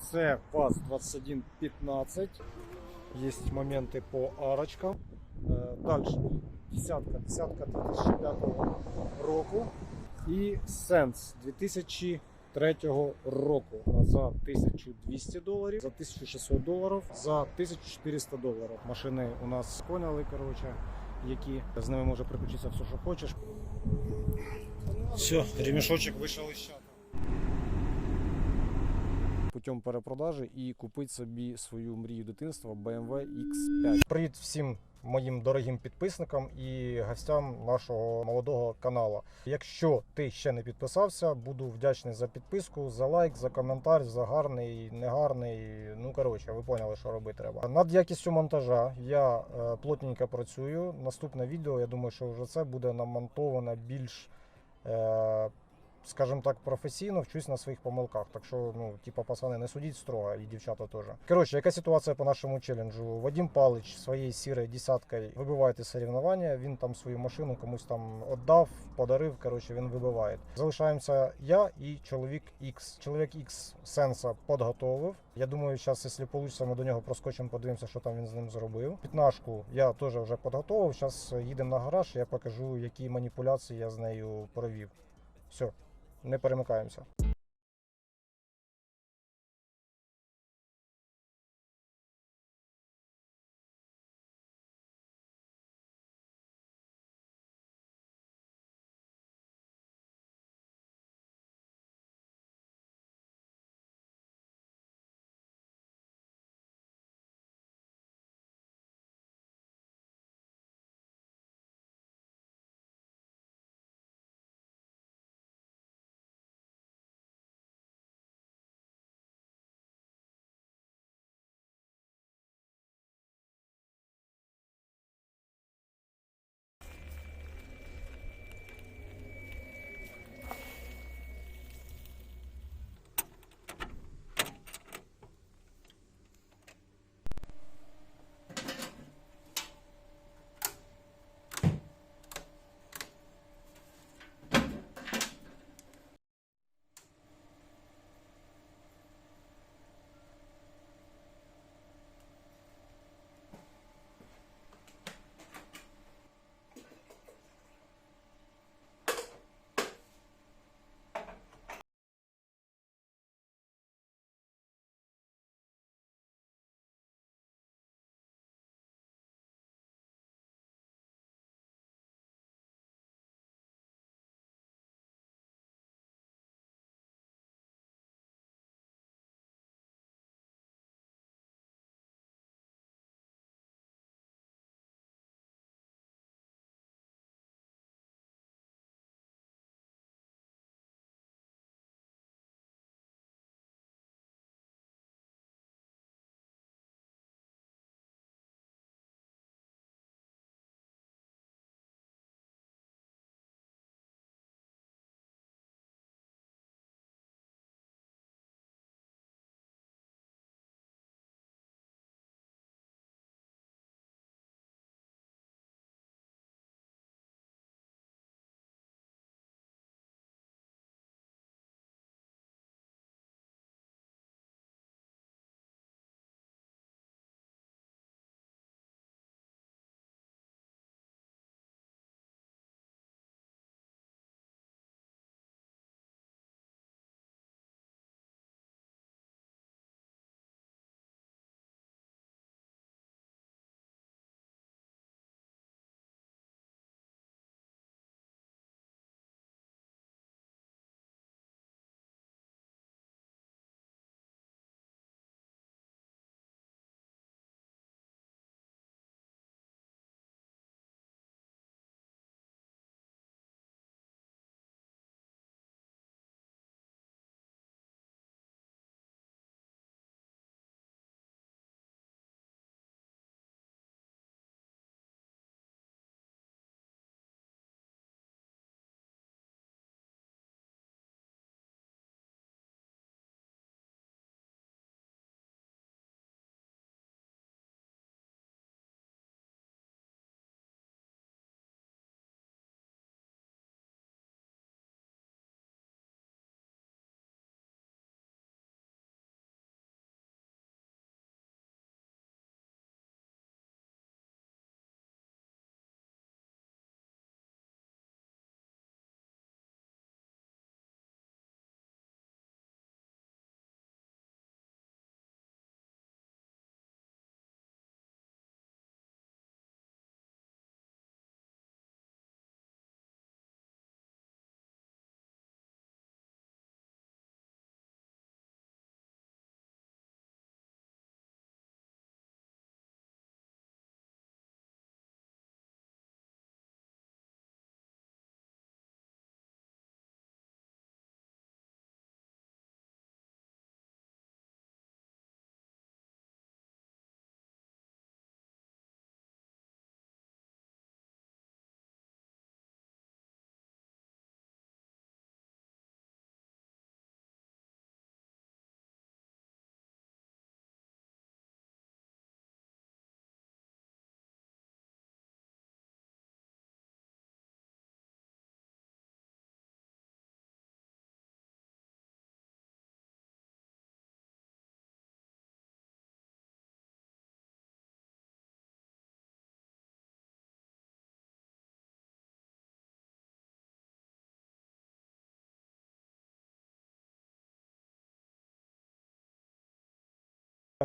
Це ВАЗ-2115. Есть моменты по арочкам. Е, Дальше. Десятка. Десятка 2005 року. І Сенс 2003 року. За 1200 доларів, за 1600 доларів, за 1400 доларів. Машини у нас поняли, коротше, які з ними може приключитися все, що хочеш. Все, ремішочок вийшов із чата. Путем перепродажі і купити собі свою мрію дитинства BMW X5. Привіт всім моїм дорогим підписникам і гостям нашого молодого каналу. Якщо ти ще не підписався, буду вдячний за підписку, за лайк, за коментар, за гарний, негарний. Ну коротше, ви поняли, що робити треба. Над якістю монтажа я е, плотненько працюю. Наступне відео, я думаю, що вже це буде намонтовано більш. Е, скажімо так, професійно вчусь на своїх помилках. Так що, ну, типа, пацани, не судіть строго, і дівчата теж. Коротше, яка ситуація по нашому челенджу? Вадим Палич своєю сірою десяткою вибиває ті соревновання. Він там свою машину комусь там віддав, подарив. Коротше, він вибиває. Залишаємося я і чоловік X. Чоловік X сенса підготовив. Я думаю, зараз, якщо вийде, ми до нього проскочимо, подивимося, що там він з ним зробив. Пітнашку я теж вже підготовив. Зараз їдемо на гараж, я покажу, які маніпуляції я з нею провів. Все, не перемикаємося.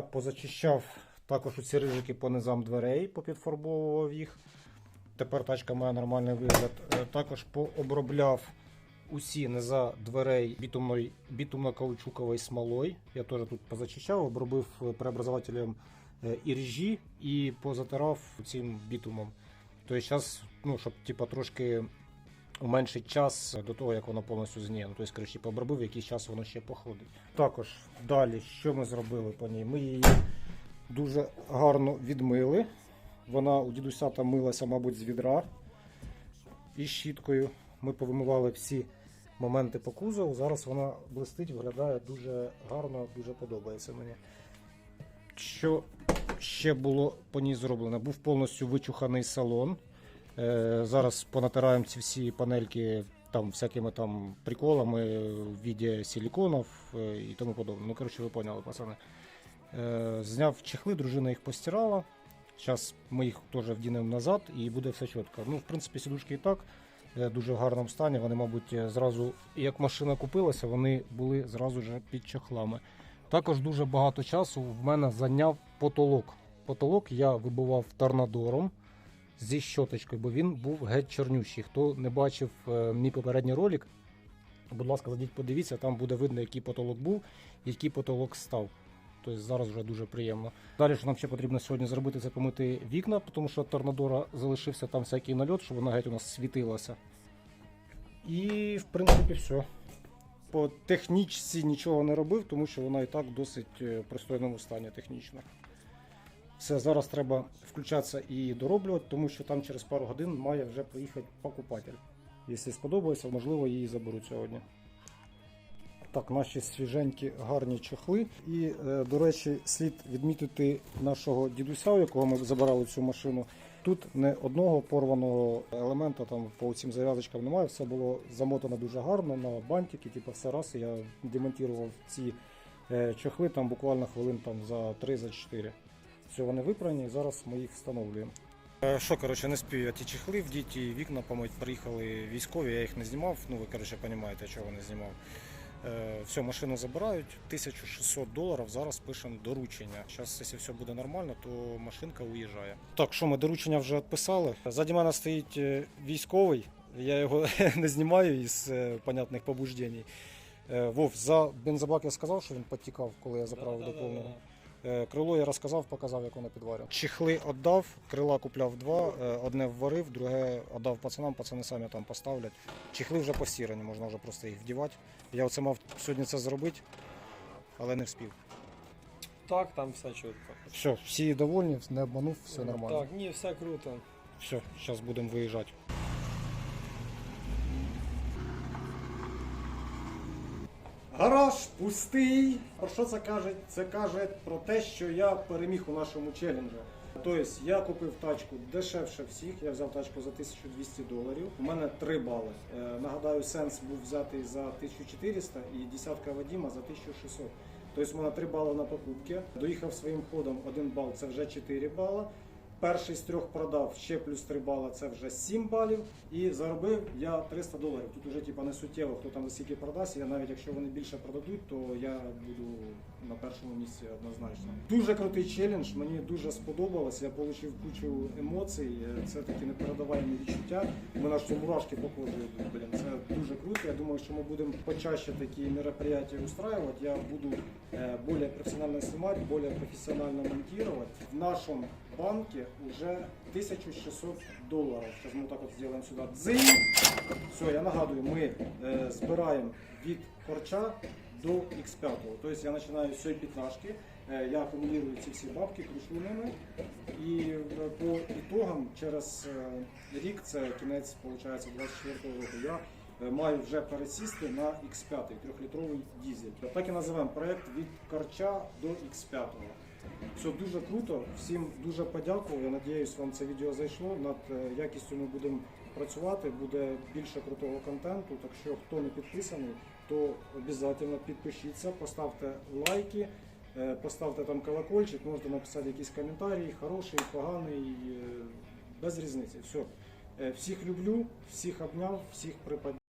Позачищав також ці рижики по низам дверей, попідфарбовував їх. Тепер тачка має нормальний вигляд. Е, Також пообробляв усі низа дверей бітумно-каучуковою смолою. Я теж тут позачищав, обробив е, преобразователем е, іржі і позатирав цим бітумом. Тобто зараз, ну, щоб типа, трошки уменшить час до того, як воно повністю згніє. Ну, тобто, коротше, пообробив, якийсь час воно ще походить. Також далі, що ми зробили по ній? Ми її дуже гарно відмили. Вона у дідуся там милася, мабуть, з відра і щіткою. Ми повимивали всі моменти по кузову. Зараз вона блистить, виглядає дуже гарно, дуже подобається мені. Що ще було по ній зроблено? Був повністю вичуханий салон. Е, зараз понатираємо ці всі панельки там всякими там приколами в віді силіконів е, і тому подобне. Ну, коротше, ви поняли, пацани. Е, зняв чехли, дружина їх постирала. Зараз ми їх теж вдінемо назад і буде все чітко. Ну, в принципі, сідушки і так дуже в гарному стані. Вони, мабуть, зразу, як машина купилася, вони були зразу ж під чехлами. Також дуже багато часу в мене зайняв потолок. Потолок я вибивав торнадором зі щоточкою, бо він був геть чорнющий. Хто не бачив е, мій попередній ролик, будь ласка, зайдіть, подивіться, там буде видно, який потолок був, який потолок став. Тобто зараз вже дуже приємно. Далі, що нам ще потрібно сьогодні зробити, це помити вікна, тому що торнадора залишився там всякий нальот, щоб вона геть у нас світилася. І, в принципі, все. По технічці нічого не робив, тому що вона і так досить е, пристойному стані технічно. Все, зараз треба включатися і дороблювати, тому що там через пару годин має вже приїхати покупатель. Якщо сподобається, можливо, її заберуть сьогодні. Так, наші свіженькі гарні чохли. І, е, до речі, слід відмітити нашого дідуся, у якого ми забирали цю машину. Тут не одного порваного елемента там по цим зав'язочкам немає. Все було замотано дуже гарно на бантики, типу все раз. Я демонтував ці е, чохли там буквально хвилин там за 3-4. Все, вони випрані, і зараз ми їх встановлюємо. Е, Що, коротше, не спію я ті чехли в діті, вікна помить приїхали військові, я їх не знімав. Ну, ви коротше розумієте, чого не знімав. Е, Все, машину забирають, 1600 доларів, зараз пишемо доручення. Зараз, якщо все буде нормально, то машинка уїжджає. Так, що ми доручення вже відписали. Ззаді мене стоїть е, військовий, я його не знімаю із понятних побуждень. Вов, за бензобак я сказав, що він підтікав, коли я заправив до повного. Е, Крило я розказав, показав, як воно підварював. Чехли віддав, крила купляв два, е, одне вварив, друге віддав пацанам, пацани самі там поставлять. Чехли вже постірані, можна вже просто їх вдівати. Я оце мав сьогодні це зробити, але не вспів. Так, там все чітко. Все, всі довольні, не обманув, все нормально. Так, ні, все круто. Все, зараз будемо виїжджати. Гараж пустий. Про що це каже? Це каже про те, що я переміг у нашому челенджі. Тобто я купив тачку дешевше всіх. Я взяв тачку за 1200 доларів. У мене 3 бали. Е, нагадаю, сенс був взятий за 1400 і десятка Вадима за 1600. Тобто у мене 3 бали на покупки. Доїхав своїм ходом 1 бал, це вже 4 бали. Перший з трьох продав ще плюс 3 бали, це вже 7 балів. І заробив я 300 доларів. Тут уже типа не суттєво, хто там скільки продасть. Я навіть якщо вони більше продадуть, то я буду на першому місці однозначно. Дуже крутий челендж, мені дуже сподобалось. Я отримав кучу емоцій. Це такі непередаваємі відчуття. У мене аж ці мурашки по кожі. Блін, це дуже круто. Я думаю, що ми будемо почаще такі мероприятия устраивать. Я буду э, более профессионально снимать, более профессионально монтировать. В нашем банке уже 1600 долларов. Сейчас мы вот так вот сделаем сюда дзинь. Все, я нагадую, ми е, збираємо від корча до X5. Тобто я починаю з п'ятнашки, е, я акумулюю ці всі бабки, кручу ними. І е, по ітогам через е, рік, це кінець, виходить, 24 року, я е, маю вже пересісти на X5, трьохлітровий дізель. Так і називаємо проект від корча до X5. Все дуже круто. Всім дуже подякував. Я сподіваюся, вам це відео зайшло. Над е, якістю ми будемо працювати. Буде більше крутого контенту. Так що хто не підписаний, то обов'язково підпишіться, поставте лайки, е, поставте там колокольчик, можете написати якісь коментарі, хороший, поганий, е, без різниці. Все. Всіх люблю, всіх обняв, всіх припадів.